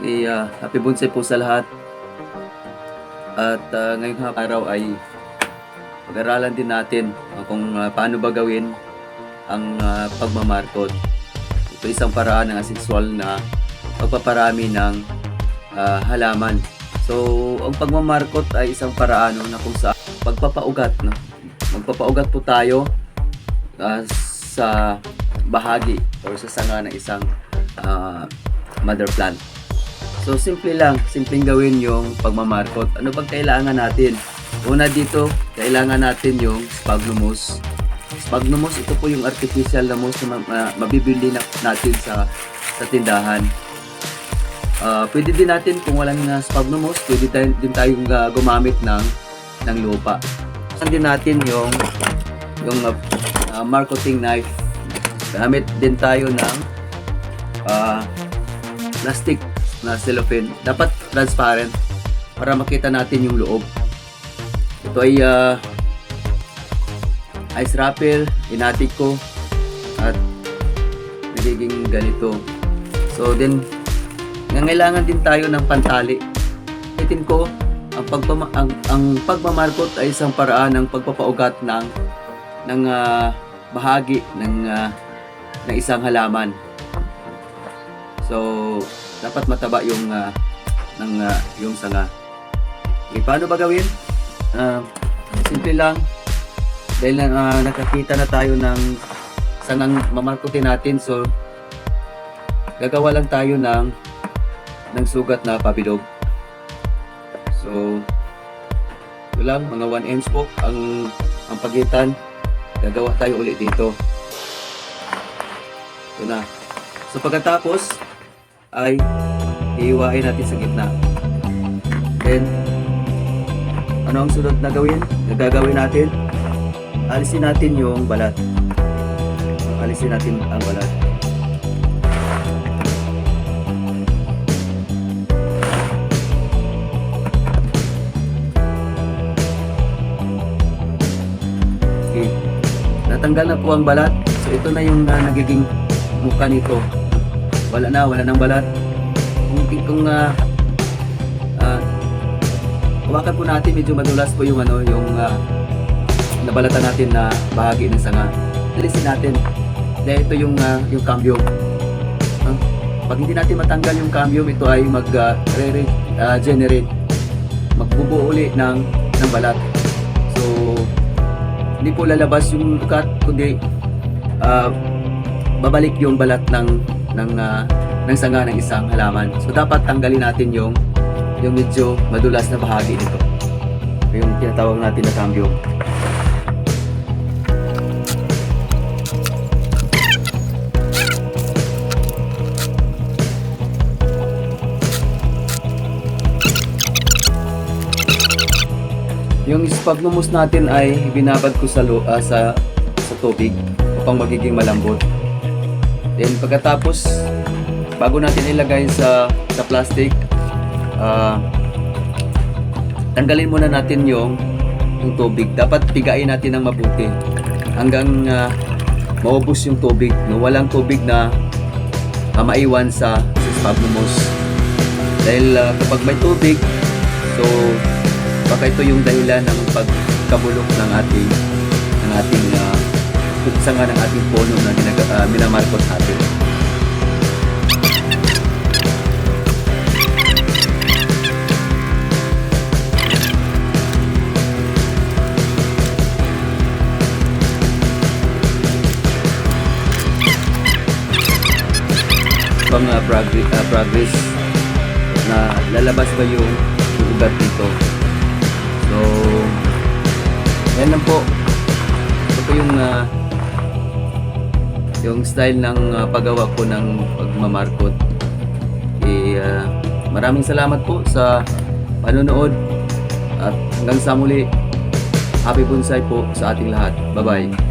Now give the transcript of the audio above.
Eh, ah, happy bonsai po sa lahat. At ah, ngayong araw ay pag-aralan din natin ah, kung ah, paano ba gawin ang ah, pagmamarkot. Ito isang paraan ng asexual na pagpaparami ng ah, halaman. So, ang pagmamarkot ay isang paraan no, na kung sa pagpapaugat. No? Magpapaugat po tayo ah, sa bahagi or sa sanga ng isang ah, mother plant. So, simple lang. Simpleng gawin yung pagmamarkot. Ano bang kailangan natin? Una dito, kailangan natin yung sphagnum Sphagnum ito po yung artificial na moss na ma- ma- mabibili na natin sa sa tindahan. Ah, pwede din natin kung walang uh, sphagnum pwede tayo, din tayong ah, gumamit ng ng lupa. Saan din natin yung yung ah, marketing knife. Gamit din tayo ng ah, plastic na cellophane. Dapat transparent para makita natin yung loob. Ito ay ah, ice wrapper, inatik ko at nagiging ganito. So then, nangailangan din tayo ng pantali. Itin ko, ang, pagpama, ang, ang pagmamarkot ay isang paraan ng pagpapaugat ng ng ah, bahagi ng ah, ng isang halaman. So, dapat mataba yung ah, ng ah, yung sanga. Okay, paano ba gawin? Ah, simple lang. Dahil ah, nakakita na tayo ng sangang mamarkutin natin, so gagawa lang tayo ng ng sugat na pabilog. So, ito lang, mga 1 inch po ang ang pagitan. Gagawa tayo ulit dito. Ito na. So, pagkatapos, ay iiwain natin sa gitna. Then, ano ang sunod na gawin? Na gagawin natin? Alisin natin yung balat. Alisin natin ang balat. Okay. Natanggal na po ang balat. So ito na yung ah, nagiging mukha nito. Wala na, wala nang balat. Kung, kung uh, hawakan po natin, medyo madulas po yung ano, yung ah, nabalatan natin na bahagi ng sanga. Alisin natin. Dahil ito yung ah, yung cambio. Ah, pag hindi natin matanggal yung cambio, ito ay mag ah, re- ah, generate. Magbubuo uli ng ng balat. So hindi po lalabas yung ugat kundi ah, babalik yung balat ng ng ah, ng sanga ng isang halaman. So dapat tanggalin natin yung yung medyo madulas na bahagi nito. Yung tinatawag natin na cambio. Yung sphagnum mousse natin ay binabad ko sa, ah, sa sa tubig upang magiging malambot. Then pagkatapos bago natin ilagay sa sa plastic ah, tanggalin muna natin yung yung tubig. Dapat pigain natin ng mabuti hanggang ah, maubos yung tubig. No, walang tubig na ah, maiwan sa, sa sphagnum mousse. Dahil ah, kapag may tubig, so baka ito yung dahilan ng pagkabulok ng ating ng ating uh, ng ating puno na ginaga, uh, minamarkot natin. Pang uh, progress, uh, progress na lalabas ba yung, yung ugat dito. So, yan lang po. Ito po yung uh, yung style ng uh, paggawa ko ng pagmamarkot. Eh, uh, maraming salamat po sa panonood at hanggang sa muli. Happy bonsai po sa ating lahat. Bye-bye.